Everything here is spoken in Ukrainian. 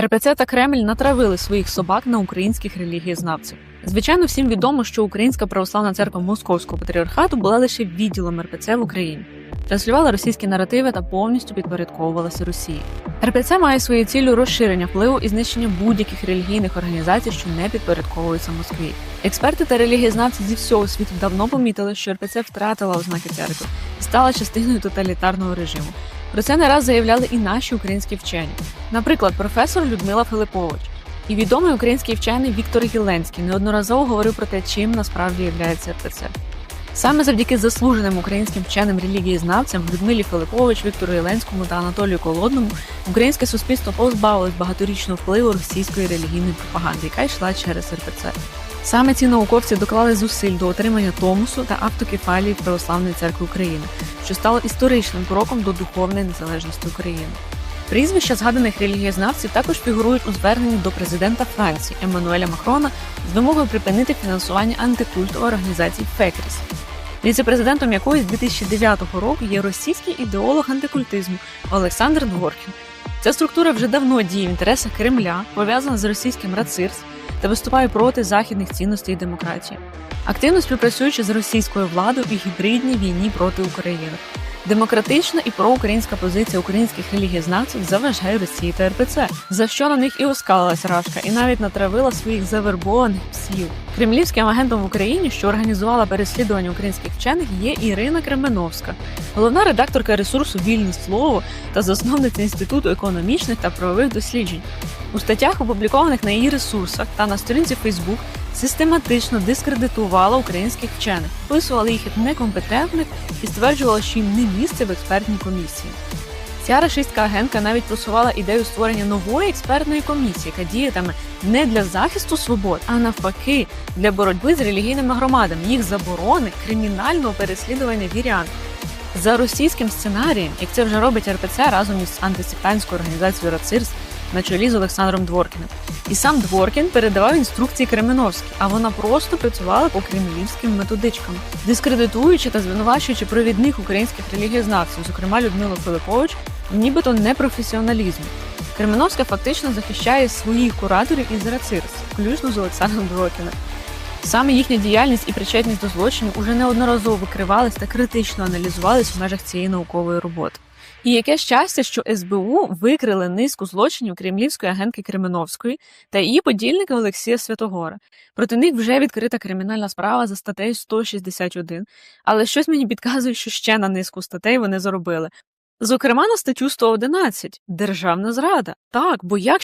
РПЦ та Кремль натравили своїх собак на українських релігієзнавців. Звичайно, всім відомо, що Українська православна церква Московського патріархату була лише відділом РПЦ в Україні, транслювала російські наративи та повністю підпорядковувалася Росії. РПЦ має своєю ціллю розширення впливу і знищення будь-яких релігійних організацій, що не підпорядковуються Москві. Експерти та релігієзнавці зі всього світу давно помітили, що РПЦ втратила ознаки церкви і стала частиною тоталітарного режиму. Про це не раз заявляли і наші українські вчені. Наприклад, професор Людмила Филипович і відомий український вчений Віктор Гіленський неодноразово говорив про те, чим насправді є РПЦ. Саме завдяки заслуженим українським вченим релігієзнавцям Людмилі Филипович, Віктору Єленському та Анатолію Колодному українське суспільство позбавилось багаторічного впливу російської релігійної пропаганди, яка йшла через РПЦ. Саме ці науковці доклали зусиль до отримання томусу та автокефалії Православної церкви України, що стало історичним кроком до духовної незалежності України. Прізвища згаданих релігієзнавців також фігурують у зверненні до президента Франції Еммануеля Макрона з вимогою припинити фінансування антикультової організації Фекріс, віце-президентом якої з 2009 року є російський ідеолог антикультизму Олександр Дворкін. Ця структура вже давно діє в інтересах Кремля, пов'язана з російським рацирс та виступає проти західних цінностей і демократії, активно співпрацюючи з російською владою у гібридній війні проти України. Демократична і проукраїнська позиція українських релігієзнавців заважає Росії та РПЦ, за що на них і оскалилась Рашка, і навіть натравила своїх завербованих псів. Кремлівським агентом в Україні, що організувала переслідування українських вчених, є Ірина Кременовська, головна редакторка ресурсу Вільне слово та засновниця інституту економічних та правових досліджень. У статтях, опублікованих на її ресурсах та на сторінці Фейсбук, систематично дискредитувала українських вчених, описувала їх як некомпетентних і стверджувала, що їм не місце в експертній комісії. Ця рашистська агентка навіть просувала ідею створення нової експертної комісії, яка діятиме не для захисту свобод, а навпаки, для боротьби з релігійними громадами, їх заборони, кримінального переслідування вірян. За російським сценарієм, як це вже робить РПЦ разом із антисектантською організацією Рацирс на чолі з Олександром Дворкіним. І сам Дворкін передавав інструкції Кременовській, а вона просто працювала по кремлівським методичкам, дискредитуючи та звинувачуючи провідних українських релігієзнавців, зокрема Людмилу Филипович, в нібито непрофесіоналізмі. Кременовська фактично захищає своїх кураторів із Рацирс, включно з Олександром Дворкіним. Саме їхня діяльність і причетність до злочинів уже неодноразово викривались та критично аналізувались в межах цієї наукової роботи. І яке щастя, що СБУ викрили низку злочинів кремлівської агентки Кременовської та її подільника Олексія Святогора. Проти них вже відкрита кримінальна справа за статтею 161, але щось мені підказує, що ще на низку статей вони заробили. Зокрема, на статтю 111 державна зрада. Так, бо як